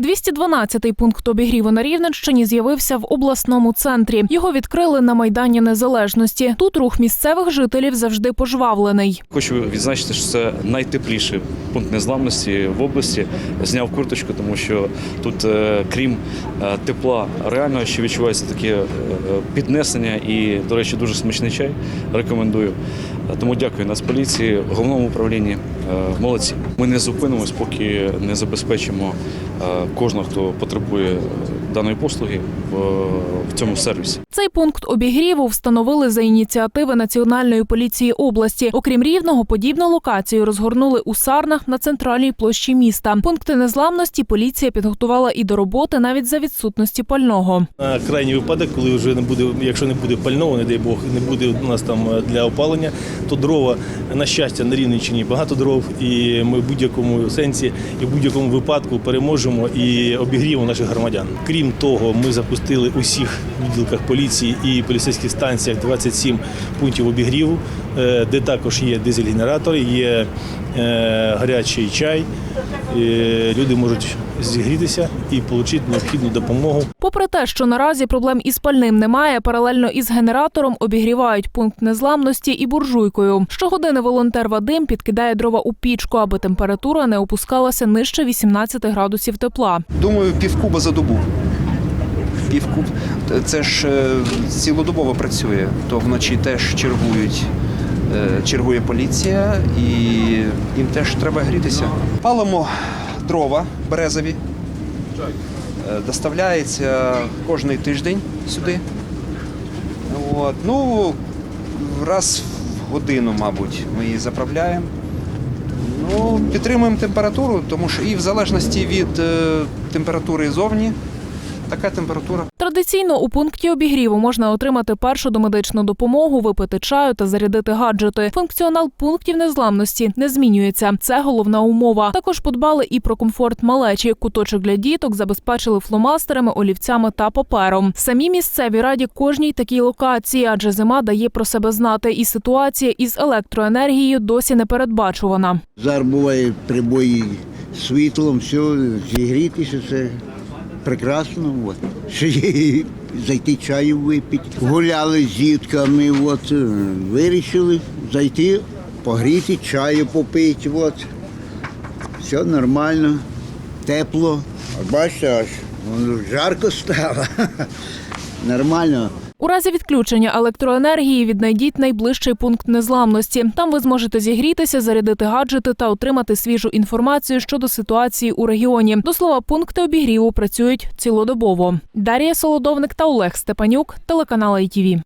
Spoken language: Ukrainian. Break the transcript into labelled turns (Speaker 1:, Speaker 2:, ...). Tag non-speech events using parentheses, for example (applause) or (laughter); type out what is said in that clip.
Speaker 1: 212-й пункт обігріву на Рівненщині з'явився в обласному центрі. Його відкрили на майдані Незалежності. Тут рух місцевих жителів завжди пожвавлений.
Speaker 2: Хочу відзначити, що це найтепліший пункт незламності в області. Зняв курточку, тому що тут, е, крім е, тепла, реально ще відчувається таке е, піднесення і, до речі, дуже смачний чай. Рекомендую. Е, Тому дякую Нацполіції, головному управлінні. Е, Молодці. Ми не зупинимось, поки не забезпечимо е, кожного, хто потребує даної послуги в, цьому сервісі.
Speaker 1: Цей пункт обігріву встановили за ініціативи Національної поліції області. Окрім рівного, подібну локацію розгорнули у Сарнах на центральній площі міста. Пункти незламності поліція підготувала і до роботи навіть за відсутності пального.
Speaker 3: На крайній випадок, коли вже не буде, якщо не буде пального, не дай Бог, не буде у нас там е, для опалення, то дрова, на щастя, на Рівненщині багато дров, і ми в будь-якому сенсі і в будь-якому випадку переможемо і обігріємо наших громадян. Крім того, ми запустили у всіх відділках поліції і поліцейських станціях 27 пунктів обігріву, е, де також є дизель-генератори, є е, гарячий чай. Е, Люди можуть зігрітися і отримати необхідну допомогу.
Speaker 1: Попри те, що наразі проблем із пальним немає, паралельно із генератором обігрівають пункт незламності і буржуйкою. Щогодини волонтер Вадим підкидає дрова у пічку, аби температура не опускалася нижче 18 градусів тепла.
Speaker 4: Думаю, півкуба за добу. Півкуб. Це ж е, цілодобово працює, то вночі теж чергують. е, Чергує поліція і їм теж треба грітися. Палимо дрова березові. Е, Доставляється кожен тиждень сюди. От. Ну, раз в годину, мабуть, ми її заправляємо. Ну, підтримуємо температуру, тому що і в залежності від е, температури зовні, така температура.
Speaker 1: Традиційно у пункті обігріву можна отримати першу домедичну допомогу, випити чаю та зарядити гаджети. Функціонал пунктів незламності не змінюється. Це головна умова. Також подбали і про комфорт малечі. Куточок для діток забезпечили фломастерами, олівцями та папером. Самі місцеві раді кожній такій локації, адже зима дає про себе знати, і ситуація із електроенергією досі не передбачувана.
Speaker 5: Зараз буває прибої світлом, все, зігрітися, це прекрасно. От. Ще є зайти чаю випити. Гуляли з дітками, от, вирішили зайти, погріти, чаю попити. От. Все нормально, тепло. А Бачите, аж жарко стало. (laughs) Нормально.
Speaker 1: У разі відключення електроенергії віднайдіть найближчий пункт незламності. Там ви зможете зігрітися, зарядити гаджети та отримати свіжу інформацію щодо ситуації у регіоні. До слова, пункти обігріву працюють цілодобово. Дар'я Солодовник та Олег Степанюк, телеканал ITV.